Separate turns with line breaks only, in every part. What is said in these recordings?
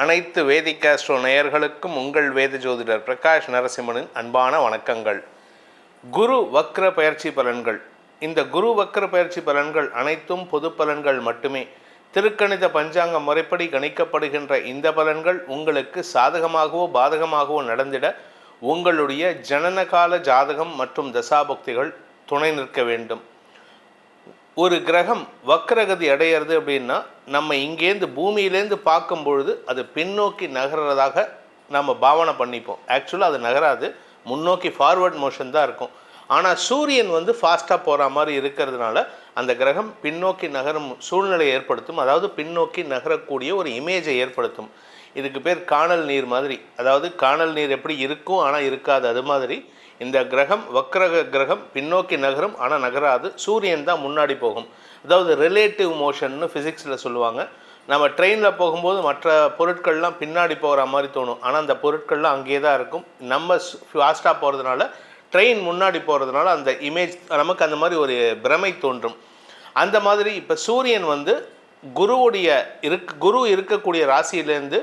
அனைத்து வேதிகாஸ்ட்ரோ நேயர்களுக்கும் உங்கள் வேத ஜோதிடர் பிரகாஷ் நரசிம்மனின் அன்பான வணக்கங்கள். குரு வக்ர பயிற்சி பலன்கள். இந்த குரு வக்ர பயிற்சி பலன்கள் அனைத்தும் பொது பலன்கள் மட்டுமே. திருக்கணித பஞ்சாங்க முறைப்படி கணிக்கப்படுகின்ற இந்த பலன்கள் உங்களுக்கு சாதகமாகவோ பாதகமாகவோ நடந்திட உங்களுடைய ஜனனகால ஜாதகம் மற்றும் தசாபக்திகள் துணை நிற்க வேண்டும். ஒரு கிரகம் வக்ரகதி அடையிறது அப்படின்னா நம்ம இங்கேருந்து பூமியிலேருந்து பார்க்கும் பொழுது அது பின்னோக்கி நகர்றதாக நம்ம பாவனை பண்ணிப்போம். ஆக்சுவலாக அது நகராது. முன்னோக்கி ஃபார்வர்ட் மோஷன் தான் இருக்கும். ஆனால் சூரியன் வந்து ஃபாஸ்ட்டாக போகிற மாதிரி இருக்கிறதுனால அந்த கிரகம் பின்னோக்கி நகரும் சூழ்நிலையை ஏற்படுத்தும். அதாவது பின்னோக்கி நகரக்கூடிய ஒரு இமேஜை ஏற்படுத்தும். இதுக்கு பேர் காணல் நீர் மாதிரி. அதாவது காணல் நீர் எப்படி இருக்கும் ஆனால் இருக்காது. அது மாதிரி இந்த கிரகம் வக்ரக கிரகம் பின்னோக்கி நகரும் ஆனால் நகராது. சூரியன் தான் முன்னாடி போகும். அதாவது ரிலேட்டிவ் மோஷன்னு ஃபிசிக்ஸில் சொல்லுவாங்க. நம்ம ட்ரெயினில் போகும்போது மற்ற பொருட்கள்லாம் பின்னாடி போகிற மாதிரி தோணும். ஆனால் அந்த பொருட்கள்லாம் அங்கேயே தான் இருக்கும். நம்ம ஃபாஸ்ட்டாக போகிறதுனால ட்ரெயின் முன்னாடி போகிறதுனால அந்த இமேஜ் நமக்கு அந்த மாதிரி ஒரு பிரமை தோன்றும். அந்த மாதிரி இப்போ சூரியன் வந்து குருவுடைய இருக் குரு இருக்கக்கூடிய ராசியிலேருந்து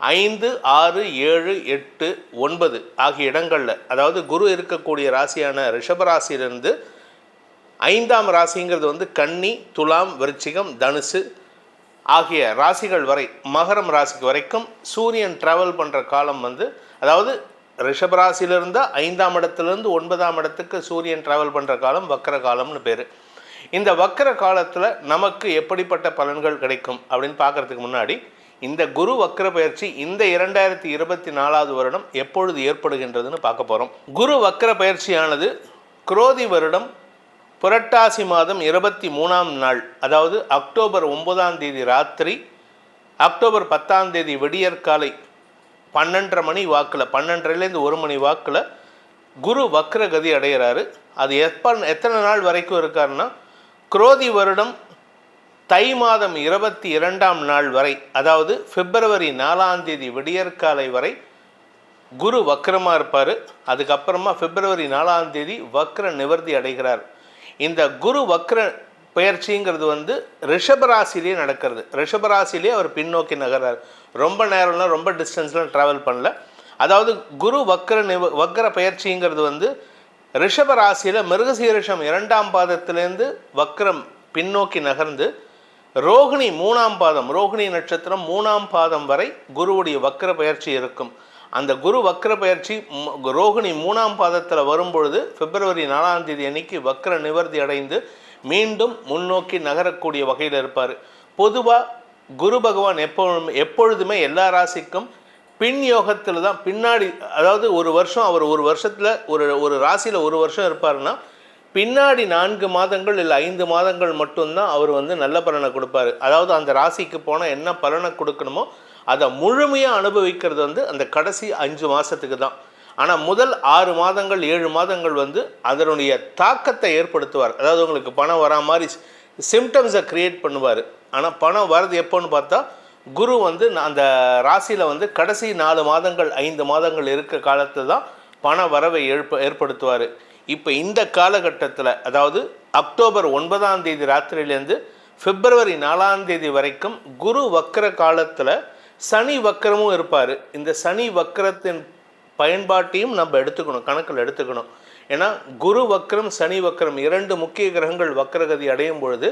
ஐந்து ஆறு ஏழு எட்டு ஒன்பது ஆகிய இடங்களில் அதாவது குரு இருக்கக்கூடிய ராசியான ரிஷபராசியிலிருந்து ஐந்தாம் ராசிங்கிறது வந்து கன்னி துலாம் விருச்சிகம் தனுசு ஆகிய ராசிகள் வரை மகரம் ராசிக்கு வரைக்கும் சூரியன் ட்ராவல் பண்ணுற காலம் வந்து அதாவது ரிஷபராசியிலிருந்து ஐந்தாம் இடத்துலேருந்து ஒன்பதாம் இடத்துக்கு சூரியன் ட்ராவல் பண்ணுற காலம் வக்கர காலம்னு பேர். இந்த வக்கர காலத்தில் நமக்கு எப்படிப்பட்ட பலன்கள் கிடைக்கும் அப்படின்னு பார்க்குறதுக்கு முன்னாடி இந்த குரு வக்ர பயிற்சி இந்த இரண்டாயிரத்தி இருபத்தி நாலாவது வருடம் எப்பொழுது ஏற்படுகின்றதுன்னு பார்க்க போகிறோம் குரு வக்ர பயிற்சியானது குரோதி வருடம் புரட்டாசி மாதம் இருபத்தி மூணாம் நாள் அதாவது அக்டோபர் ஒன்பதாம் தேதி ராத்திரி அக்டோபர் பத்தாம் தேதி விடியற்காலை பன்னெண்டரை மணி வாக்கில் பன்னெண்டரைலேருந்து ஒரு மணி வாக்கில் குரு வக்ரகதி அடைகிறாரு அது எப்ப எத்தனை நாள் வரைக்கும் இருக்காருன்னா குரோதி வருடம் தை மாதம் இருபத்தி இரண்டாம் நாள் வரை அதாவது பிப்ரவரி நாலாம் தேதி விடியற்காலை வரை குரு வக்கரமாக இருப்பார். அதுக்கப்புறமா பிப்ரவரி நாலாம் தேதி வக்ர நிவர்த்தி அடைகிறார். இந்த குரு வக்ர பயிற்சிங்கிறது வந்து ரிஷபராசிலேயே நடக்கிறது. ரிஷபராசிலேயே அவர் பின்னோக்கி நகர்றார். ரொம்ப நேரம்லாம் ரொம்ப டிஸ்டன்ஸ்லாம் ட்ராவல் பண்ணல. அதாவது குரு வக்ர நிவ வக்ர பயிற்சிங்கிறது வந்து ரிஷபராசியில் மிருகசீரிஷம் இரண்டாம் பாதத்திலேருந்து வக்ரம் பின்னோக்கி நகர்ந்து ரோகிணி மூணாம் பாதம் ரோகிணி நட்சத்திரம் மூணாம் பாதம் வரை குருவுடைய வக்கர பயிற்சி இருக்கும். அந்த குரு வக்கர பயிற்சி ரோகிணி மூணாம் பாதத்தில் வரும்பொழுது பிப்ரவரி நாலாம் தேதி அன்னைக்கு வக்கர நிவர்த்தி அடைந்து மீண்டும் முன்னோக்கி நகரக்கூடிய வகையில் இருப்பார். பொதுவாக குரு பகவான் எப்போ எப்பொழுதுமே எல்லா ராசிக்கும் பின் யோகத்தில் தான் பின்னாடி அதாவது ஒரு வருஷம் அவர் ஒரு வருஷத்தில் ஒரு ஒரு ராசியில் ஒரு வருஷம் இருப்பாருன்னா பின்னாடி நான்கு மாதங்கள் இல்லை ஐந்து மாதங்கள் மட்டும்தான் அவர் வந்து நல்ல பலனை கொடுப்பாரு. அதாவது அந்த ராசிக்கு போனால் என்ன பலனை கொடுக்கணுமோ அதை முழுமையாக அனுபவிக்கிறது வந்து அந்த கடைசி அஞ்சு மாதத்துக்கு தான். ஆனால் முதல் ஆறு மாதங்கள் ஏழு மாதங்கள் வந்து அதனுடைய தாக்கத்தை ஏற்படுத்துவார். அதாவது உங்களுக்கு பணம் வரா மாதிரி சிம்டம்ஸை க்ரியேட் பண்ணுவார். ஆனால் பணம் வர்றது எப்போன்னு பார்த்தா குரு வந்து அந்த ராசியில் வந்து கடைசி நாலு மாதங்கள் ஐந்து மாதங்கள் இருக்க காலத்தில் தான் பண வரவை ஏற்ப ஏற்படுத்துவார். இப்போ இந்த காலகட்டத்தில் அதாவது அக்டோபர் ஒன்பதாம் தேதி ராத்திரியிலேருந்து பிப்ரவரி நாலாம் தேதி வரைக்கும் குரு வக்கர காலத்தில் சனி வக்கரமும் இருப்பார். இந்த சனி வக்கரத்தின் பயன்பாட்டையும் நம்ம எடுத்துக்கணும் கணக்கில் எடுத்துக்கணும். ஏன்னா குரு வக்கரம் சனி வக்கரம் இரண்டு முக்கிய கிரகங்கள் வக்கரகதி அடையும் பொழுது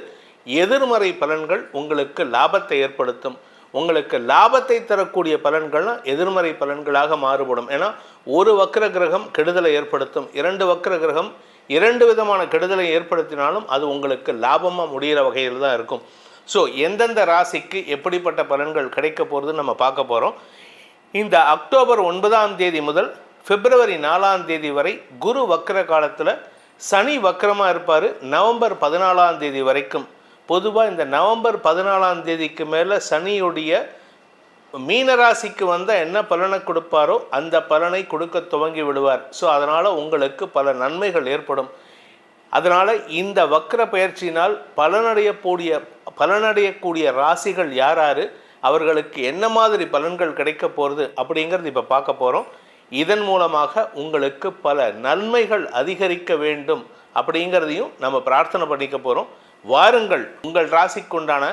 எதிர்மறை பலன்கள் உங்களுக்கு லாபத்தை ஏற்படுத்தும். உங்களுக்கு லாபத்தை தரக்கூடிய பலன்கள்லாம் எதிர்மறை பலன்களாக மாறுபடும். ஏன்னா ஒரு வக்கர கிரகம் கெடுதலை ஏற்படுத்தும். இரண்டு வக்கர கிரகம் இரண்டு விதமான கெடுதலை ஏற்படுத்தினாலும் அது உங்களுக்கு லாபமாக முடிகிற வகையில் தான் இருக்கும். ஸோ எந்தெந்த ராசிக்கு எப்படிப்பட்ட பலன்கள் கிடைக்க போகிறது நம்ம பார்க்க போகிறோம் இந்த அக்டோபர் ஒன்பதாம் தேதி முதல் பிப்ரவரி நாலாம் தேதி வரை குரு வக்கர காலத்தில் சனி வக்கரமாக இருப்பார். நவம்பர் பதினாலாம் தேதி வரைக்கும். பொதுவாக இந்த நவம்பர் பதினாலாம் தேதிக்கு மேலே சனியுடைய மீனராசிக்கு வந்தால் என்ன பலனை கொடுப்பாரோ அந்த பலனை கொடுக்க துவங்கி விடுவார். ஸோ அதனால் உங்களுக்கு பல நன்மைகள் ஏற்படும். அதனால் இந்த வக்ர பயிற்சியினால் பலனடையக்கூடிய பலனடையக்கூடிய ராசிகள் யார் யார் அவர்களுக்கு என்ன மாதிரி பலன்கள் கிடைக்க போகிறது அப்படிங்கிறது இப்போ பார்க்க போகிறோம் இதன் மூலமாக உங்களுக்கு பல நன்மைகள் அதிகரிக்க வேண்டும் அப்படிங்கிறதையும் நம்ம பிரார்த்தனை பண்ணிக்க போகிறோம் வாருங்கள். உங்கள் ராசிக்குண்டான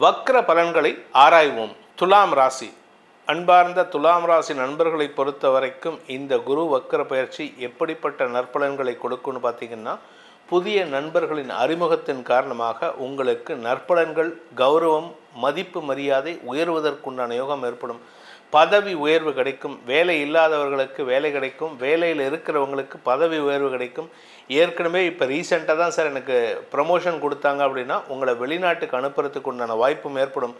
வக்ர பலன்களை ஆராய்வோம். துலாம் ராசி. அன்பார்ந்த துலாம் ராசி நண்பர்களை பொறுத்த வரைக்கும் இந்த குரு வக்கர பயிற்சி எப்படிப்பட்ட நற்பலன்களை கொடுக்கும்னு பார்த்தீங்கன்னா புதிய நண்பர்களின் அறிமுகத்தின் காரணமாக உங்களுக்கு நற்பலன்கள் கௌரவம் மதிப்பு மரியாதை உயர்வதற்குண்டான யோகம் ஏற்படும். பதவி உயர்வு கிடைக்கும். வேலை இல்லாதவர்களுக்கு வேலை கிடைக்கும். வேலையில் இருக்கிறவங்களுக்கு பதவி உயர்வு கிடைக்கும். ஏற்கனவே இப்போ ரீசெண்டாக தான் சார் எனக்கு ப்ரமோஷன் கொடுத்தாங்க அப்படின்னா உங்களை வெளிநாட்டுக்கு அனுப்புறதுக்கு உண்டான வாய்ப்பும் ஏற்படும்.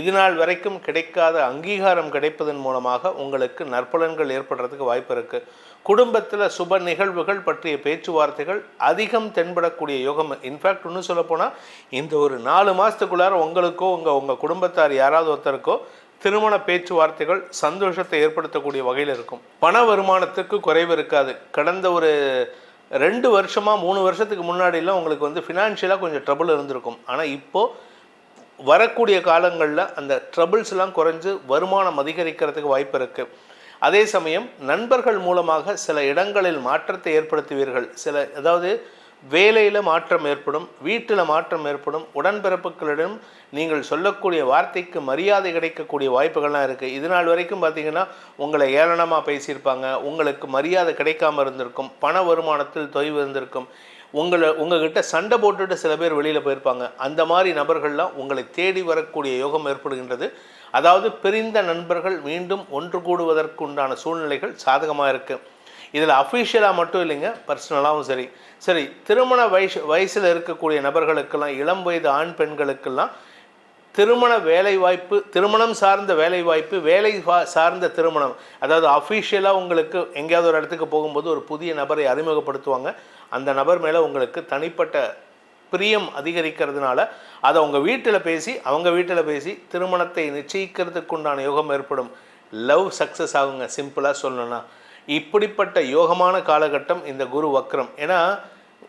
இதுநாள் வரைக்கும் கிடைக்காத அங்கீகாரம் கிடைப்பதன் மூலமாக உங்களுக்கு நற்பலன்கள் ஏற்படுறதுக்கு வாய்ப்பு இருக்குது குடும்பத்தில் சுப நிகழ்வுகள் பற்றிய பேச்சுவார்த்தைகள் அதிகம் தென்படக்கூடிய யோகம். இன்ஃபேக்ட் இன்னும் சொல்லப்போனால் இந்த ஒரு நாலு மாதத்துக்குள்ளார உங்களுக்கோ உங்கள் உங்கள் குடும்பத்தார் யாராவது ஒருத்தருக்கோ திருமண பேச்சுவார்த்தைகள் சந்தோஷத்தை ஏற்படுத்தக்கூடிய வகையில் இருக்கும். பண வருமானத்துக்கு குறைவு இருக்காது. கடந்த ஒரு ரெண்டு வருஷமாக மூணு வருஷத்துக்கு முன்னாடிலாம் உங்களுக்கு வந்து ஃபினான்ஷியலாக கொஞ்சம் ட்ரபுள் இருந்திருக்கும். ஆனால் இப்போது வரக்கூடிய காலங்களில் அந்த ட்ரபிள்ஸ்லாம் குறைஞ்சு வருமானம் அதிகரிக்கிறதுக்கு வாய்ப்பு இருக்குது அதே சமயம் நண்பர்கள் மூலமாக சில இடங்களில் மாற்றத்தை ஏற்படுத்துவீர்கள். சில அதாவது வேலையில் மாற்றம் ஏற்படும் வீட்டில் மாற்றம் ஏற்படும் உடன்பிறப்புகளிடம் நீங்கள் சொல்லக்கூடிய வார்த்தைக்கு மரியாதை கிடைக்கக்கூடிய வாய்ப்புகள்லாம் இருக்குது இது நாள் வரைக்கும் பார்த்தீங்கன்னா உங்களை ஏளனமாக பேசியிருப்பாங்க உங்களுக்கு மரியாதை கிடைக்காம இருந்திருக்கும் பண வருமானத்தில் தொய்வு இருந்திருக்கும் உங்களை உங்ககிட்ட சண்டை போட்டுட்டு சில பேர் வெளியில் போயிருப்பாங்க. அந்த மாதிரி நபர்கள்லாம் உங்களை தேடி வரக்கூடிய யோகம் ஏற்படுகின்றது. அதாவது பிரிந்த நண்பர்கள் மீண்டும் ஒன்று கூடுவதற்குண்டான சூழ்நிலைகள் சாதகமாக இருக்குது இதில் அஃபிஷியலாக மட்டும் இல்லைங்க பர்சனலாகவும் சரி. சரி திருமண வயசு வயசில் இருக்கக்கூடிய நபர்களுக்கெல்லாம் இளம் வயது ஆண் பெண்களுக்கெல்லாம் திருமண வேலைவாய்ப்பு திருமணம் சார்ந்த வேலைவாய்ப்பு வேலை சார்ந்த திருமணம். அதாவது அஃபிஷியலாக உங்களுக்கு எங்கேயாவது ஒரு இடத்துக்கு போகும்போது ஒரு புதிய நபரை அறிமுகப்படுத்துவாங்க. அந்த நபர் மேலே உங்களுக்கு தனிப்பட்ட பிரியம் அதிகரிக்கிறதுனால அதை அவங்க வீட்டில் பேசி அவங்க வீட்டில் பேசி திருமணத்தை நிச்சயிக்கிறதுக்குண்டான யோகம் ஏற்படும். லவ் சக்ஸஸ் ஆகுங்க சிம்பிளாக சொல்லணும்னா. இப்படிப்பட்ட யோகமான காலகட்டம் இந்த குரு வக்ரம். ஏன்னா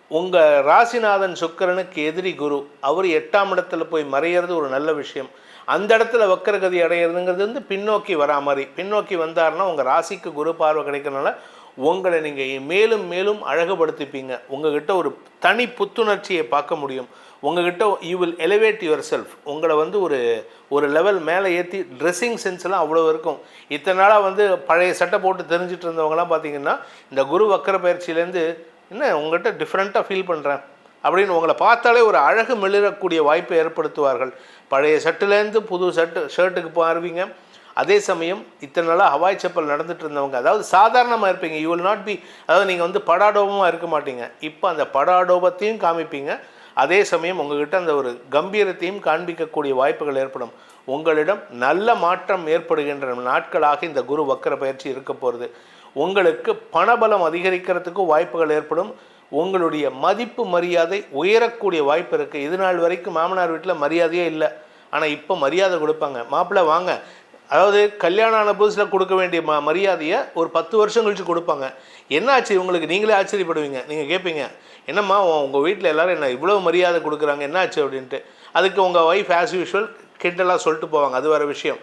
உங்கள் ராசிநாதன் சுக்கரனுக்கு எதிரி குரு அவர் எட்டாம் இடத்துல போய் மறையிறது ஒரு நல்ல விஷயம். அந்த இடத்துல வக்கரகதி அடையிறதுங்கிறது வந்து பின்னோக்கி வரா மாதிரி. பின்னோக்கி வந்தாருன்னா உங்கள் ராசிக்கு குரு பார்வை கிடைக்கிறனால உங்களை நீங்கள் மேலும் மேலும் அழகுபடுத்திப்பீங்க. உங்ககிட்ட ஒரு தனி புத்துணர்ச்சியை பார்க்க முடியும். உங்ககிட்ட you will elevate yourself உங்களை வந்து ஒரு ஒரு லெவல் மேலே ஏற்றி ட்ரெஸ்ஸிங் சென்ஸ்லாம் அவ்வளோ இருக்கும். இத்தனை நாளாக வந்து பழைய சட்டை போட்டு தெரிஞ்சிட்டு இருந்தவங்கலாம் பார்த்தீங்கன்னா இந்த குரு வக்கர பயிற்சியிலேருந்து என்ன உங்கள்கிட்ட டிஃப்ரெண்ட்டாக ஃபீல் பண்ணுறேன் அப்படின்னு உங்களை பார்த்தாலே ஒரு அழகு மெளிரக்கூடிய வாய்ப்பை ஏற்படுத்துவார்கள். பழைய சட்டிலேருந்து புது சர்ட்டு ஷர்ட்டுக்கு மாறுவீங்க அதே சமயம் இத்தனை நாளாக ஹவாய் செப்பல் நடந்துட்டு இருந்தவங்க அதாவது சாதாரணமாக இருப்பீங்க. யூ வில் நாட் பி அதாவது நீங்கள் வந்து படாடோபமாக இருக்க மாட்டீங்க. இப்போ அந்த படாடோபத்தையும் காமிப்பீங்க. அதே சமயம் உங்ககிட்ட அந்த ஒரு கம்பீரத்தையும் காண்பிக்கக்கூடிய வாய்ப்புகள் ஏற்படும். உங்களிடம் நல்ல மாற்றம் ஏற்படுகின்ற நாட்களாக இந்த குரு வக்கர பயிற்சி இருக்க போகிறது உங்களுக்கு பணபலம் அதிகரிக்கிறதுக்கும் வாய்ப்புகள் ஏற்படும். உங்களுடைய மதிப்பு மரியாதை உயரக்கூடிய வாய்ப்பு இருக்குது இது நாள் வரைக்கும் மாமனார் வீட்டில் மரியாதையே இல்லை. ஆனால் இப்போ மரியாதை கொடுப்பாங்க. மாப்பிள்ளை வாங்க. அதாவது கல்யாணம் ஆன புதுசில் கொடுக்க வேண்டிய ம மரியாதையை ஒரு பத்து வருஷம் கழித்து கொடுப்பாங்க. என்ன ஆச்சு இவங்களுக்கு? நீங்களே ஆச்சரியப்படுவீங்க. நீங்கள் கேட்பீங்க என்னம்மா உங்கள் வீட்டில் எல்லாரும் என்ன இவ்வளோ மரியாதை கொடுக்குறாங்க? என்ன ஆச்சு? அப்படின்ட்டு. அதுக்கு உங்கள் ஒய்ஃப் ஆஸ் யூஷுவல் கிண்டலாக சொல்லிட்டு போவாங்க. அது வேறு விஷயம்.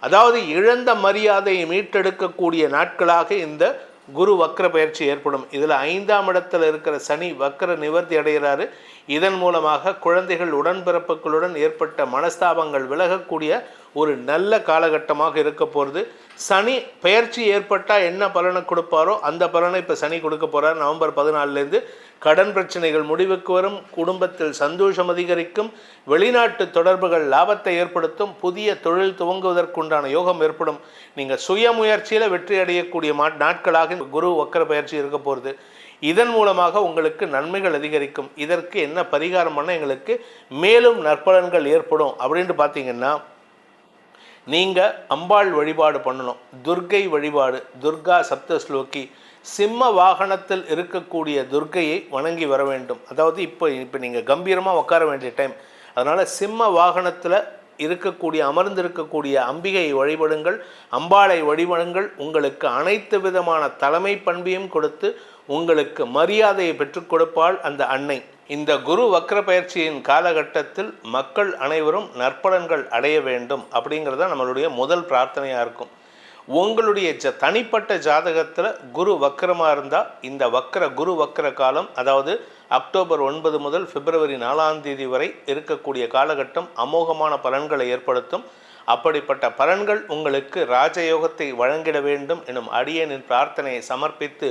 அதாவது இழந்த மரியாதையை மீட்டெடுக்கக்கூடிய நாட்களாக இந்த குரு வக்ர பயிற்சி ஏற்படும். இதில் ஐந்தாம் இடத்தில் இருக்கிற சனி வக்ர நிவர்த்தி அடைகிறாரு. இதன் மூலமாக குழந்தைகள் உடன்பிறப்புகளுடன் ஏற்பட்ட மனஸ்தாபங்கள் விலகக்கூடிய ஒரு நல்ல காலகட்டமாக இருக்க போகிறது சனி பெயர்ச்சி ஏற்பட்டால் என்ன பலனை கொடுப்பாரோ அந்த பலனை இப்போ சனி கொடுக்க போகிறார் நவம்பர் பதினாலுலேருந்து கடன் பிரச்சனைகள் முடிவுக்கு வரும். குடும்பத்தில் சந்தோஷம் அதிகரிக்கும். வெளிநாட்டு தொடர்புகள் லாபத்தை ஏற்படுத்தும். புதிய தொழில் துவங்குவதற்குண்டான யோகம் ஏற்படும். நீங்கள் சுய முயற்சியில் வெற்றி அடையக்கூடிய மா நாட்களாக குரு வக்கர பயிற்சி இருக்க போகிறது இதன் மூலமாக உங்களுக்கு நன்மைகள் அதிகரிக்கும். இதற்கு என்ன பரிகாரம் பண்ணால் எங்களுக்கு மேலும் நற்பலன்கள் ஏற்படும். அப்படின்ட்டு பார்த்தீங்கன்னா நீங்கள் அம்பாள் வழிபாடு பண்ணணும். துர்க்கை வழிபாடு துர்கா சப்தஸ்லோகி சிம்ம வாகனத்தில் இருக்கக்கூடிய துர்க்கையை வணங்கி வர வேண்டும். அதாவது இப்போ இப்போ நீங்கள் கம்பீரமாக உட்கார வேண்டிய டைம் அதனால் சிம்ம வாகனத்தில் இருக்கக்கூடிய அமர்ந்திருக்கக்கூடிய அம்பிகையை வழிபடுங்கள். அம்பாளை வழிபடுங்கள். உங்களுக்கு அனைத்து விதமான தலைமை பண்பையும் கொடுத்து உங்களுக்கு மரியாதையை பெற்றுக் கொடுப்பாள் அந்த அன்னை. இந்த குரு வக்ர பயிற்சியின் காலகட்டத்தில் மக்கள் அனைவரும் நற்பலன்கள் அடைய வேண்டும் அப்படிங்கிறது தான் நம்மளுடைய முதல் பிரார்த்தனையாக இருக்கும். உங்களுடைய ஜ தனிப்பட்ட ஜாதகத்தில் குரு வக்கரமாக இருந்தால் இந்த வக்கர குரு வக்கர காலம் அதாவது அக்டோபர் ஒன்பது முதல் பிப்ரவரி நாலாம் தேதி வரை இருக்கக்கூடிய காலகட்டம் அமோகமான பலன்களை ஏற்படுத்தும். அப்படிப்பட்ட பலன்கள் உங்களுக்கு ராஜயோகத்தை வழங்கிட வேண்டும் எனும் அடியனின் பிரார்த்தனையை சமர்ப்பித்து